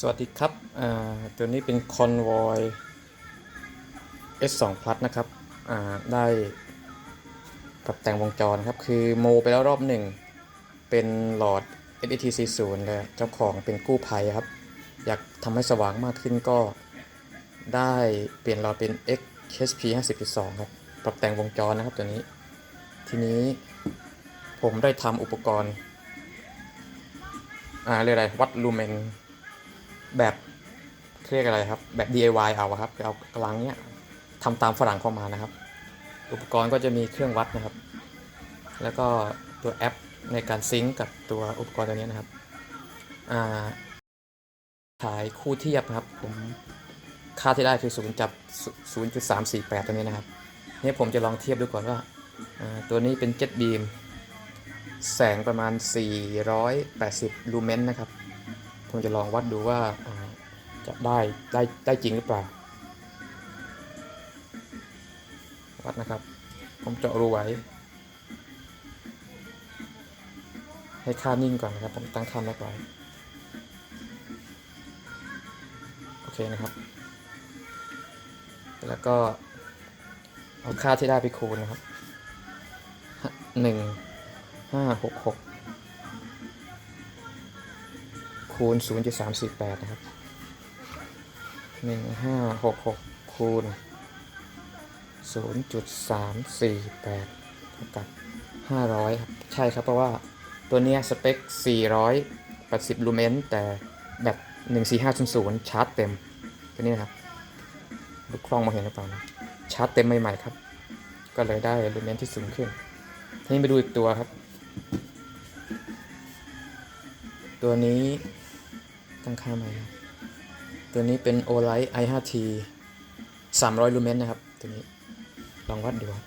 สวัสดีครับอ่าตัวนี้เป็น Convoy S2 Plus นะครับอ่าได้ปรับแต่งวงจรครับ คือโมไปแล้วรอบหนึ่ง เป็นหลอด SET 40เลยเจ้าของเป็นกู้ภัยครับ อยากทำให้สว่างมากขึ้นก็ได้เปลี่ยนหลอดเป็น XHP 50.2 ครับ ปรับแต่งวงจรนะครับตัวนี้ ทีนี้ผมได้ทำอุปกรณ์ อ่าเรียกอะไรวัดลูเมน แบบเรียกอะไรครับ แบบ DIY เอาครับเอากลังเนี้ยทำตามฝรั่งเข้ามานะครับ อุปกรณ์ก็จะมีเครื่องวัดนะครับ แล้วก็ตัวแอปในการซิงก์กับตัวอุปกรณ์ตัวนี้นะครับอ่าขายคู่เทียบครับ ผมค่าที่ได้คือ0จับ0.348ตัวนี้นะครับนี่ผมจะลองเทียบดูก่อนว่าอ่าตัวนี้เป็นเจ็ตบีมแสงประมาณ 480 ลูเมนนะครับ ผมจะลองวัดดูว่าอ่าจะได้ได้ได้จริงหรือเปล่า วัดนะครับ ผมเจาะรูไว้ ให้ค่านิ่งก่อนนะครับ ผมตั้งค่าแม็กไว้ โอเคนะครับ แล้วก็เอาค่าที่ได้ไปคูณนะครับหนึ่งห้าหกหก คูณ 0.348 นะครับ 1566 คูณ 0.348เท่ากับ 500 ครับ ใช่ครับ เพราะว่าตัวเนี้ยสเปค 480 ลูเมนแต่แบต14500 ชาร์จเต็ม ตัวนี้นะครับลูกคลองมาเห็นหรือเปล่านะชาร์จเต็มใหม่ ๆ ครับ ก็เลยได้ลูเมนที่สูงขึ้น ทีนี้ไปดูอีกตัวครับ ตัวนี้ ตั้งค่าใหม่ครับตัวนี้เป็น Olight i5t 300 ลูเมนนะครับ ตัวนี้ ลองวัดดูครับ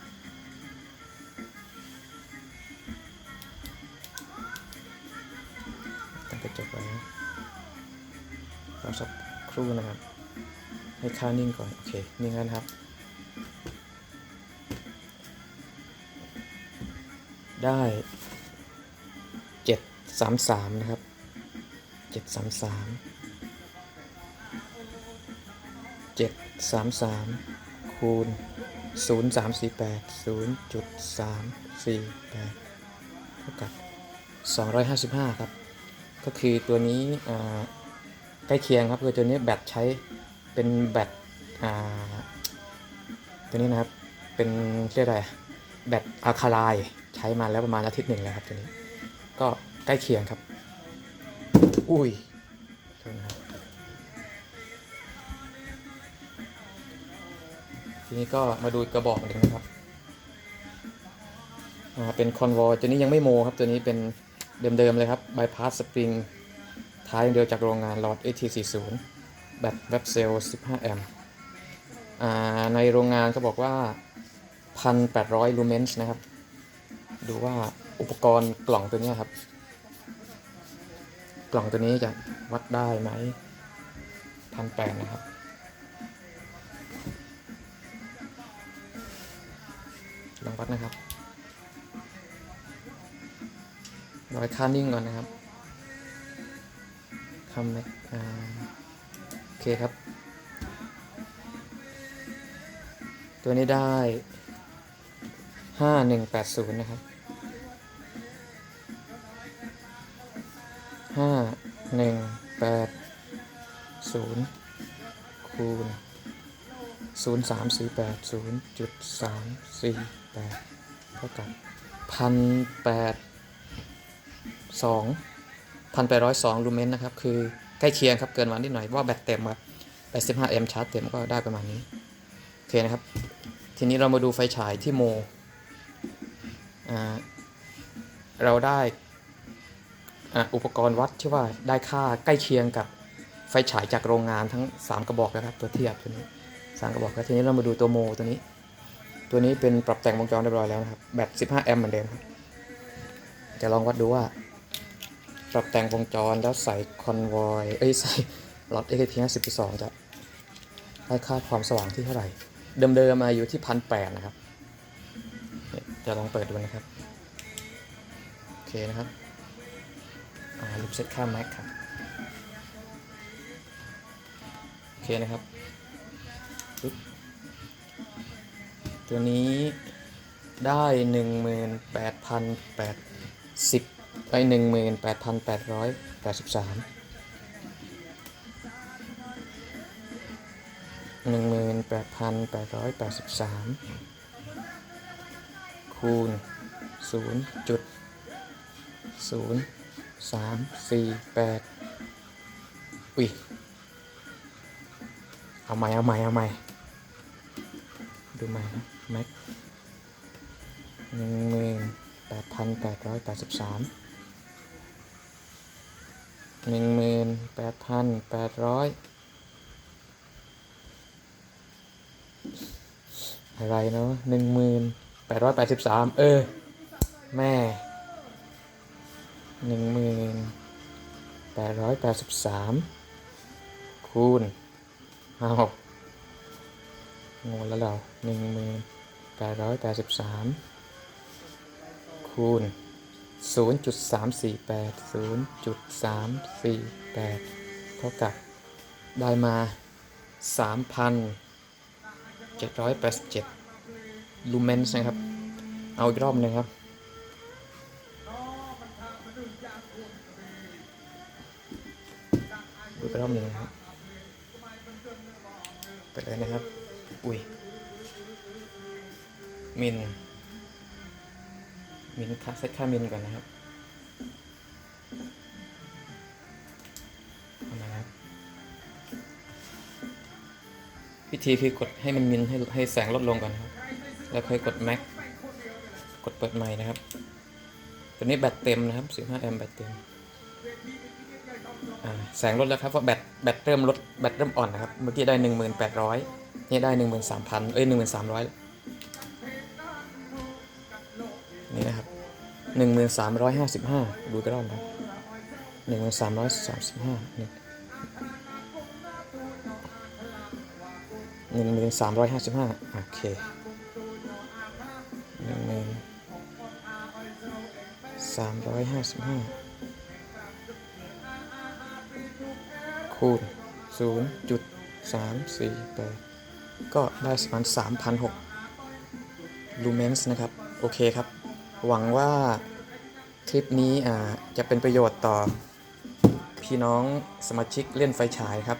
ตั้งกระจกไว้นะรอสักครู่นะครับ ให้ค่านิ่งก่อน โอเค นิ่งแล้วนะครับ ได้ 733 นะครับ เจ็ดสามสามเจ็ดสามสามคูณศูนย์สามสี่แปดศูนย์จุดสามสี่แปดเท่ากับสองร้อยห้าสิบห้าครับ ก็คือตัวนี้ใกล้เคียงครับคือตัวนี้แบตใช้เป็นแบตตัวนี้นะครับเป็นเรียกอะไรแบตอะคาไลใช้มาแล้วประมาณอาทิตย์หนึ่งแล้วครับตัวนี้ ก็ใกล้เคียงครับ อุ้ยทีนี้ก็มาดูกระบอกหนึ่งนะครับเป็นคอนวอตัวนี้ยังไม่โมครับ ตัวนี้เป็นเดิมๆเลยครับบ y พาสสปริงท้ายเดียวจากโรงงานหลอด AT40 แบตแวบเซลล์15 แอมป์ในโรงงานเขาบอกว่า 1,800 ลูเมนส์นะครับ ดูว่าอุปกรณ์กล่องตัวนี้ครับ กล่องตัวนี้จะวัดได้ไหมพันแปดนะครับ ลองวัดนะครับร้อยค่านิ่งก่อนนะครับคำนะอ่าโอเคครับ ตัวนี้ได้ห้าหนึ่งแปดศูนย์นะครับ ห้าหนึ่งแปดศูนย์คูณศูนย์สามสี่แปดศูนย์จุดสามสี่แปดเท่ากับพันแปดสองพันแปดร้อยสองลูเมนนะครับ คือใกล้เคียงครับ เกินมานิดหน่อยว่าแบตเต็มครับแปดสิบห้าเอ็มชาร์จเต็มก็ได้ประมาณนี้ โอเคนะครับ ทีนี้เรามาดูไฟฉายที่โม เราได้ อุปกรณ์วัดที่ว่าได้ค่าใกล้เคียงกับไฟฉายจากโรงงานทั้ง 3 กระบอกนะครับ ตัวเทียบตัวนี้สามกระบอกแล้วทีนี้เรามาดูตัวโมตัวนี้ ตัวนี้เป็นปรับแต่งวงจรเรียบร้อยแล้วนะครับแบต15 แอมป์เหมือนเดิมครับจะลองวัดดูว่า ปรับแต่งวงจรแล้วใส่คอนวอยเอ้ยใส่หลอด AKT 52จะได้ค่าความสว่างที่เท่าไหร่ เดิมๆมาอยู่ที่พันแปดนะครับจะลองเปิดดูนะครับ โอเคนะครับ ลูกเซตค่าแม็กครับเคนะครับ ตัวนี้ได้หนึ่งหมื่นแปดพันแปดสิบไปหนึ่งหมื่นแปดพันแปดร้อยแปดสิบสามหนึ่งหมื่นแปดพันแปดร้อยแปดสิบสามคูณศูนย์จุดศูนย์ สามสี่แปดอุ้ยเอาใหม่เอาใหม่เอาใหม่ดูใหม่นะแม็กหนึ่งหมื่นแปดพันแปดร้อยแปดสิบสามหนึ่งหมื่นแปดพันแปดร้อยอะไรเนาะหนึ่งหมื่นแปดร้อยแปดสิบสามเออ แม่ หนึ่งหมื่นแปดร้อยแปดสิบสามคูณเอางงแล้วเราหนึ่งหมื่นแปดร้อยแปดสิบสามคูณศูนย์จุดสามสี่แปดศูนย์จุดสามสี่แปดเท่ากับได้มาสามพันเจ็ดร้อยแปดสิบเจ็ดลูเมนส์นะครับ เอาอีกรอบหนึ่งครับ ดูอีกรอบหนึ่งนะครับไปเลยนะครับ อุ้ยมินมินค่าเซตค่ามินก่อนนะครับเอามาครับ วิธีคือกดให้มันมินให้ให้แสงลดลงก่อนครับ แล้วค่อยกดแม็กกดเปิดใหม่นะครับ ตัวนี้แบตเต็มนะครับ 15 แอมป์แบตเต็ม แสงลดแล้วครับเพราะแบตแบตเริ่มลดแบตเริ่มอ่อนนะครับ เมื่อกี้ได้ 1800นี่ได้ 13,000 เอ้ย 1,300 นี่นะครับ 1,355 ดูกระดอนนะ1,335นี่1,355โอเค1,355คูณ0 จุด348 ก็ได้ประมาณ3,006ลูเมนส์นะครับ โอเคครับ หวังว่าคลิปนี้อ่าจะเป็นประโยชน์ต่อพี่น้องสมาชิกเล่นไฟฉายครับ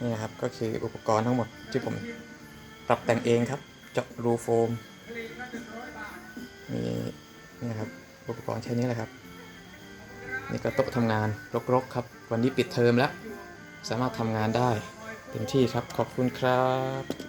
นี่นะครับ ก็คืออุปกรณ์ทั้งหมดที่ผมปรับแต่งเองครับ เจาะรูโฟม มีนี่นะครับ อุปกรณ์แค่นี้แหละครับ นี่ก็โต๊ะทำงานรกๆครับ วันนี้ปิดเทอมแล้ว สามารถทำงานได้เต็มที่ครับขอบคุณครับ